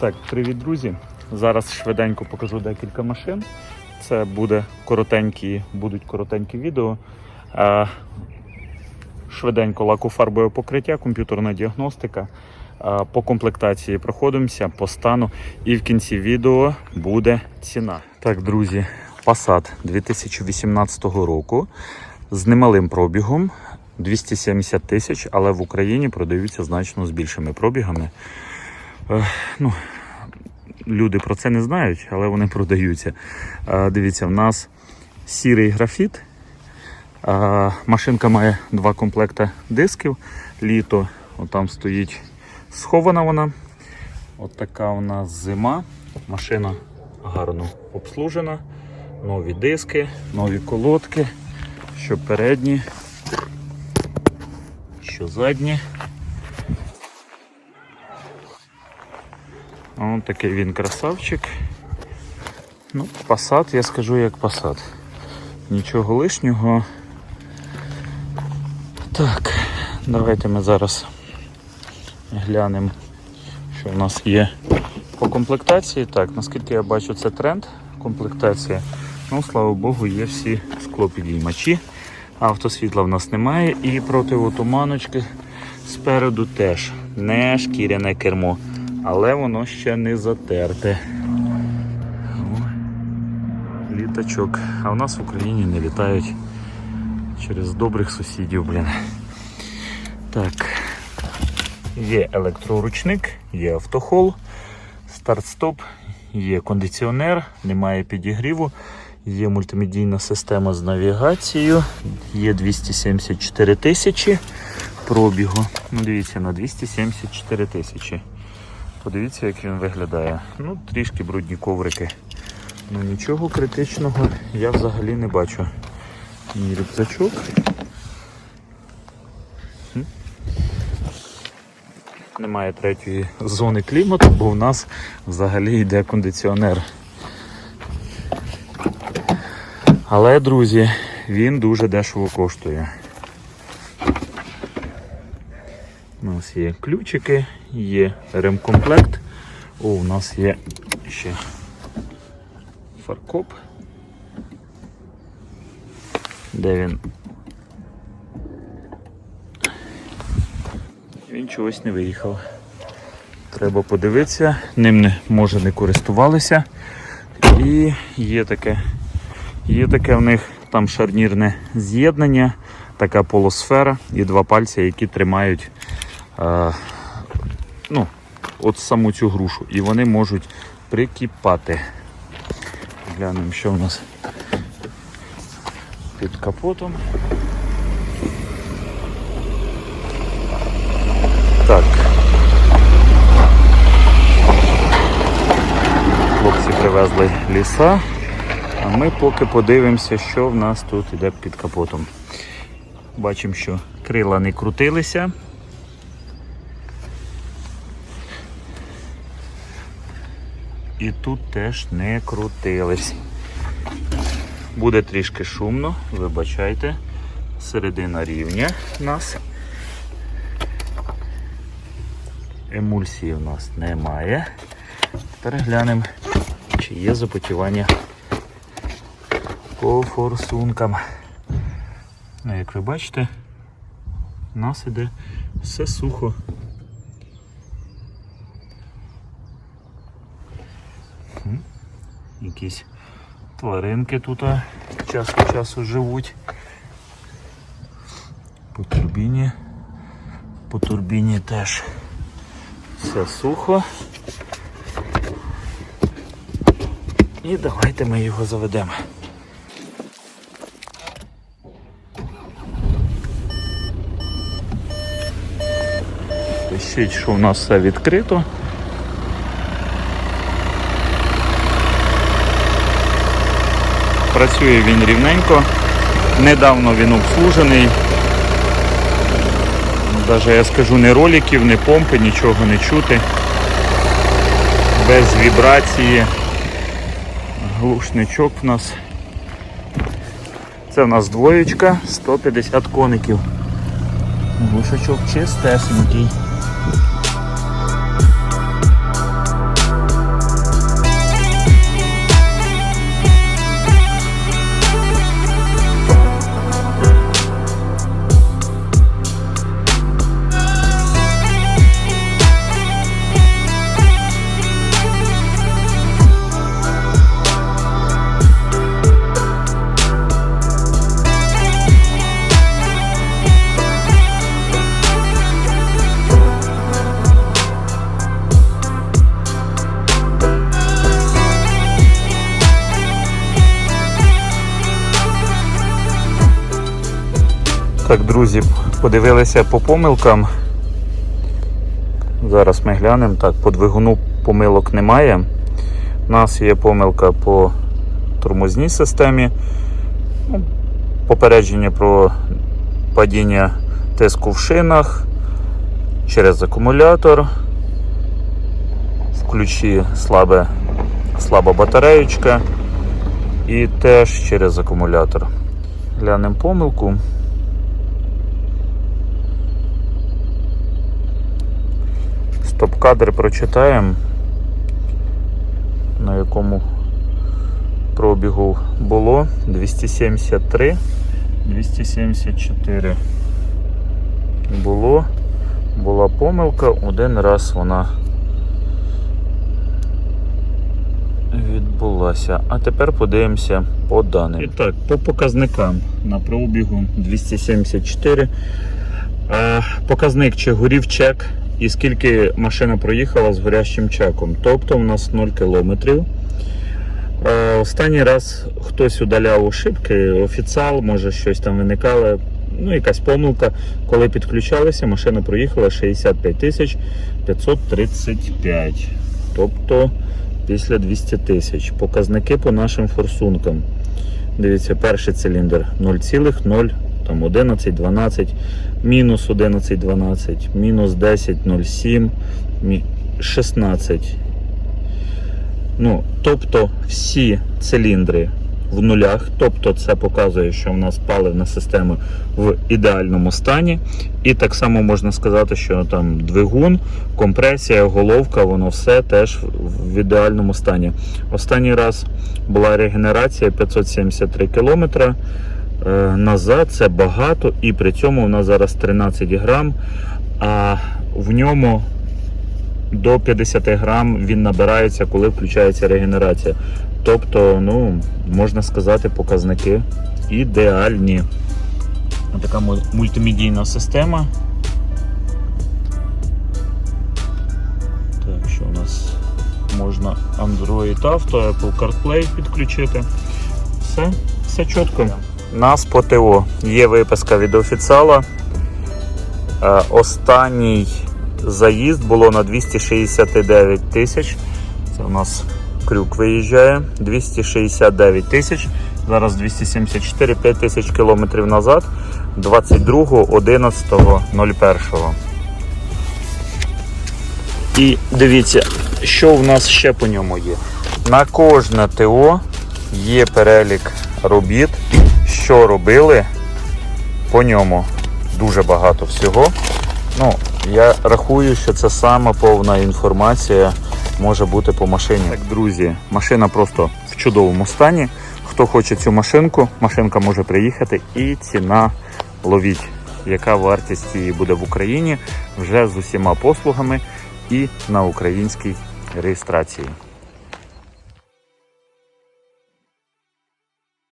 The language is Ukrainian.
так, привіт, друзі. Зараз швиденько покажу декілька машин. Це буде коротенькі, будуть коротенькі відео. Е, Швиденько лакофарбове покриття, комп'ютерна діагностика. Е, По комплектації проходимося, по стану. І в кінці відео буде ціна. Так, друзі, Passat 2018 року з немалим пробігом. 270 тисяч, але в Україні продаються значно з більшими пробігами. Е, ну, люди про це не знають, але вони продаються. Е, дивіться, в нас сірий графіт. Е, машинка має два комплекти дисків. Літо, отам стоїть схована вона. От така у нас зима. Машина гарно обслужена. Нові диски, нові колодки, що передні, що задні. Ось такий він красавчик. Ну, Passat, я скажу як Passat. Нічого лишнього. Так, давайте ми зараз глянемо, що в нас є по комплектації. Так, наскільки я бачу, це тренд комплектація. Ну, слава Богу, є всі склопідіймачі. Автосвітла в нас немає і противотуманочки спереду теж не шкіряне кермо, але воно ще не затерте. Літачок. А в нас в Україні не літають через добрих сусідів, блін. Так. Є електроручник, є автохол, старт-стоп, є кондиціонер, немає підігріву, є мультимедійна система з навігацією, є 274 тисячі пробігу. Ну, дивіться, на 274 тисячі. Подивіться, як він виглядає. Ну, трішки брудні коврики. Ну нічого критичного я взагалі не бачу. Мій рюкзачок. Немає третьої зони клімату, бо в нас взагалі йде кондиціонер. Але, друзі, він дуже дешево коштує. У нас є ключики, є ремкомплект. О, у нас є ще фаркоп. Де він? Він чогось не виїхав. Треба подивитися, ним не може не користувалися. І є таке, є таке в них там шарнірне з'єднання, така полусфера і два пальці, які тримають е, от саму цю грушу. І вони можуть прикипати. Глянемо, що в нас під капотом. Так. Хлопці привезли ліса, а ми поки подивимося, що в нас тут іде під капотом. Бачимо, що крила не крутилися. І тут теж не крутились. Буде трішки шумно, вибачайте. Середина рівня нас. Емульсії в нас немає. Тепер глянемо, чи є запотівання по форсункам. Ну, як ви бачите, у нас іде все сухо. Якісь тваринки тут час від часу живуть. По турбіні. По турбіні теж все сухо. І давайте ми його заведемо. Пишіть, що у нас все відкрито. Працює він рівненько. Недавно він обслужений. Навіть я скажу не роликів, не помпи, нічого не чути. Без вібрації. Глушничок в нас. Це в нас двоєчка, 150 коників. Глушачок чистесенький. Так, друзі, подивилися по помилкам. Зараз ми глянемо. Так, по двигуну помилок немає. У нас є помилка по тормозній системі. Ну, Попередження про падіння тиску в шинах через акумулятор. В ключі слабе, слаба батареєчка і теж через акумулятор. Глянемо помилку. Стоп-кадр прочитаємо, на якому пробігу було 273, 274 було, була помилка, один раз вона відбулася. А тепер подивимося по даним. І так, по показникам на пробігу 274. Показник чи горів чек і скільки машина проїхала з горящим чеком. Тобто у нас 0 кілометрів. Е, Останній раз хтось удаляв ошибки, офіціал, може щось там виникало, ну якась помилка. Коли підключалися, машина проїхала 65 тисяч 535. Тобто після 200 тисяч. Показники по нашим форсункам. Дивіться, перший циліндр 0,0, там 11, 12, мінус 11, 12, мінус 10, 0,7, 16. Ну, тобто всі циліндри в нулях, тобто це показує, що в нас паливна система в ідеальному стані. І так само можна сказати, що там двигун, компресія, головка, воно все теж в ідеальному стані. Останній раз була регенерація 573 км. Назад це багато, і при цьому у нас зараз 13 грам, а в ньому до 50 грам він набирається, коли включається регенерація. Тобто, ну, можна сказати, показники ідеальні. Така мультимедійна система. Так, що у нас можна Android Auto, Apple CarPlay підключити. Все, все чітко. Нас по ТО є виписка від офіціала. Е, Останній заїзд було на 269 тисяч. Це у нас крюк виїжджає. 269 тисяч. Зараз 274, 5 тисяч кілометрів назад. 22.11.01. І дивіться, що в нас ще по ньому є. На кожне ТО є перелік робіт, що робили по ньому. Дуже багато всього. Ну, я рахую, що це сама повна інформація може бути по машині. Так, друзі, машина просто в чудовому стані. Хто хоче цю машинку, машинка може приїхати і ціна ловіть. Яка вартість її буде в Україні вже з усіма послугами і на українській реєстрації.